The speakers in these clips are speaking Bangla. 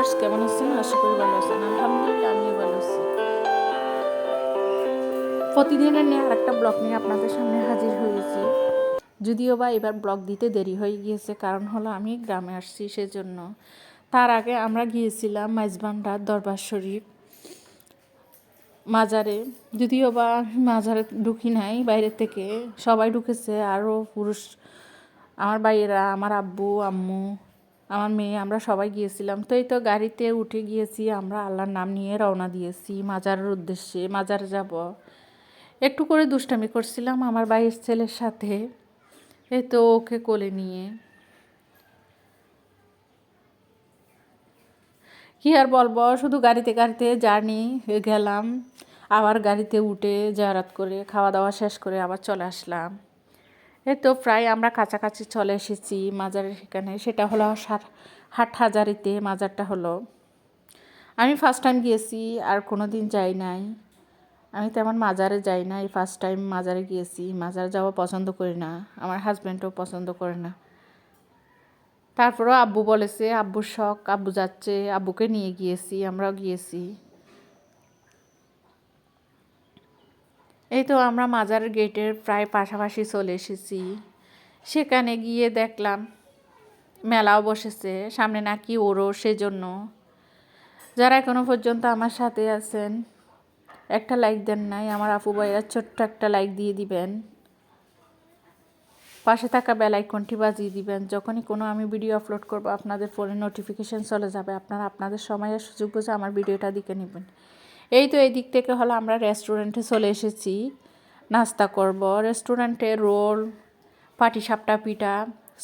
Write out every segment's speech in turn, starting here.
ভিউয়ার্স, কেমন আছেন? আশা করি ভালো আছেন। আলহামদুলিল্লাহ, আমিও ভালো আছি। প্রতিদিনের নিয়ে আর একটা ব্লগ নিয়ে আপনাদের সামনে হাজির হয়েছি। যদিও বা এবার ব্লগ দিতে দেরি হয়ে গিয়েছে, কারণ হলো আমি গ্রামে আসছি সেজন্য। তার আগে আমরা গিয়েছিলাম মাইজবান্ডার দরবার শরীফ মাজারে। যদিও বা মাজারে ঢুকি নাই বাইরে থেকে সবাই ঢুকেছে, আরও পুরুষ। আমার বাইরা আমার আব্বু, আম্মু আমার মেয়ে, আমরা সবাই গিয়েছিলাম। তো এই তো গাড়িতে উঠে গিয়েছি, আমরা আল্লাহর নাম নিয়ে রওনা দিয়েছি মাজারের উদ্দেশ্যে। মাজার যাব। একটু করে দুষ্টামি করছিলাম আমার বাইয়ের ছেলের সাথে। এই তো ওকে কোলে নিয়ে। কি আর বলব, শুধু গাড়িতে গাড়িতে জার্নি গেলাম। আবার গাড়িতে উঠে জারাত করে খাওয়া দাওয়া শেষ করে আবার চলে আসলাম। এই তো প্রায় আমরা কাছাকাছি চলে এসেছি মাজারের সেখানে। সেটা হলো হাট হাজারিতে মাজারটা হলো। আমি ফার্স্ট টাইম গিয়েছি, আর কোনো দিন যাই নাই। আমি তেমন মাজারে যাই না এই ফার্স্ট টাইম মাজারে গিয়েছি। মাজারে যাওয়া পছন্দ করি না, আমার হাজব্যান্ডও পছন্দ করে না। তারপরেও আব্বু বলেছে, আব্বুর শখ, আব্বু যাচ্ছে, আব্বুকে নিয়ে গিয়েছি, আমরাও গিয়েছি। এই তো আমরা মাজার গেটের প্রায় পাশাপাশি চলে এসেছি। সেখানে গিয়ে দেখলাম, মেলাও বসেছে, সামনে নাকি ওরও সেজন্য। যারা এখনও পর্যন্ত আমার সাথে আছেন, একটা লাইক দেন নাই, আমার আপু ভাইয়েরা ছোট্ট একটা লাইক দিয়ে দিবেন। পাশে থাকা বেল আইকনটি বাজিয়ে দিবেন। যখনই কোনো আমি ভিডিও আপলোড করব, আপনাদের ফোনে নোটিফিকেশান চলে যাবে। আপনারা আপনাদের সময়ের সুযোগ বুঝে আমার ভিডিওটা দিকে নেবেন। এই তো এই দিক থেকে হলো আমরা রেস্টুরেন্টে চলে এসেছি। নাস্তা করব রেস্টুরেন্টে রোল পাটিসাপটা পিঠা,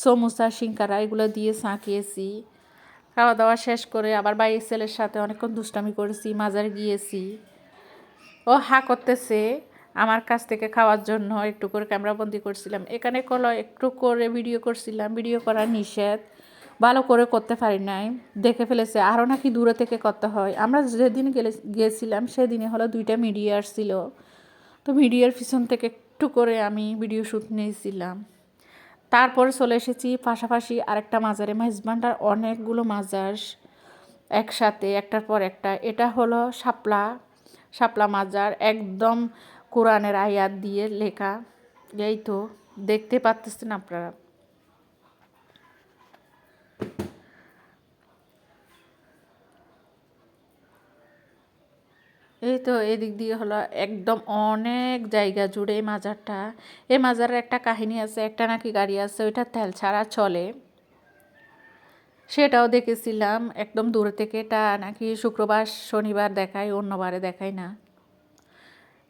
সমোসা সিঙ্কারা এগুলো দিয়ে সাঁকিয়েছি খাওয়া দাওয়া শেষ করে আবার বাইরের ছেলের সাথে অনেকক্ষণ দুষ্টামি করেছি, মাজার গিয়েছি। ও হা করতেছে, আমার কাছ থেকে খাওয়ার জন্য একটু করে ক্যামেরাবন্দি করছিলাম। এখানে কলো একটু করে ভিডিও করছিলাম ভিডিও করা নিষেধ। ভালো করে করতে পারি নাই। দেখে ফেলেছে আরও নাকি দূরে থেকে করতে হয়। আমরা যেদিন গেলে গিয়েছিলাম সেদিনে হলো দুইটা মিডিয়া ছিল। তো মিডিয়ার পিছন থেকে একটু করে আমি ভিডিও শ্যুট নিয়েছিলাম। তারপরে চলে এসেছি পাশাপাশি আরেকটা মাজারে। মাইজবান্ডার অনেকগুলো মাজার একসাথে, একটার পর একটা। এটা হলো শাপলা শাপলা মাজার, একদম কোরআনের আয়াত দিয়ে লেখা। এই তো, দেখতে পাচ্ছেন আপনারা। এই তো এদিক দিয়ে হলো একদম অনেক জায়গা জুড়ে এই মাজারটা। এই মাজারের একটা কাহিনী আছে, একটা নাকি গাড়ি আছে, ওইটা তেল ছাড়া চলে। সেটাও দেখেছিলাম, একদম দূর থেকে এটা নাকি শুক্রবার, শনিবার দেখায়, অন্যবারে দেখায় না।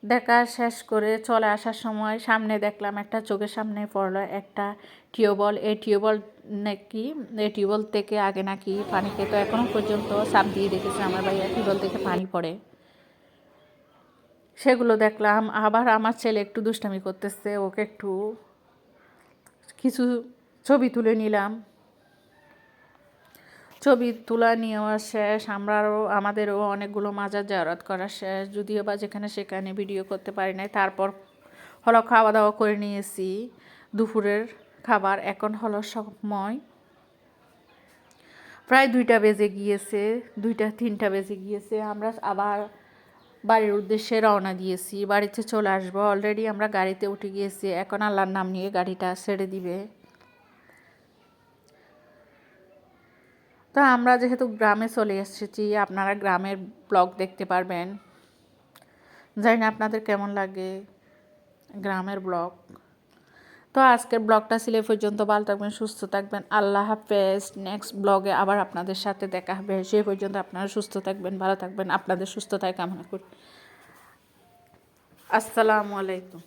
দেখা শেষ করে চলে আসার সময় সামনে দেখলাম একটা চোখের সামনে পড়ল একটা টিউবওয়েল। এই টিউবওয়েল নাকি, এই টিউবওয়েল থেকে আগে নাকি পানি খেত এখনও পর্যন্ত সাপ দিয়ে দেখেছে আমার ভাইয়া টিউবওয়েল থেকে পানি পড়ে। সেগুলো দেখলাম। আবার আমার ছেলে একটু দুষ্টামি করতেছে, ওকে একটু কিছু ছবি তুলে নিলাম। ছবি তোলা নেওয়া শেষ, আমরাও, আমাদেরও অনেকগুলো মাজার জারাত করা শেষ। যদিও বা যেখানে সেখানে ভিডিও করতে পারি নাই, তারপর হলো খাওয়া দাওয়া করে নিয়েছি। দুপুরের খাবার এখন হলো সময়। প্রায় দুইটা বেজে গিয়েছে, দুইটা, তিনটা বেজে গিয়েছে। আমরা আবার বাড়ির উদ্দেশ্যে রওনা দিয়েছি। বাড়িতে চলে আসব। অলরেডি আমরা গাড়িতে উঠে গিয়েছি। এখন আল্লাহর নাম নিয়ে গাড়িটা ছেড়ে দিবে। তো আমরা যেহেতু গ্রামে চলে এসেছি, আপনারা গ্রামের ব্লগ দেখতে পারবেন। জানি না আপনাদের কেমন লাগে গ্রামের ব্লগ। তো আজকের ব্লগটা ছিল পর্যন্ত। ভালো থাকবেন, সুস্থ থাকবেন। আল্লাহ হাফেজ। নেক্সট ব্লগে আবার আপনাদের সাথে দেখা হবে। সে পর্যন্ত আপনারা সুস্থ থাকবেন, ভালো থাকবেন। আপনাদের সুস্থতায় কামনা করি। আসসালামু আলাইকুম।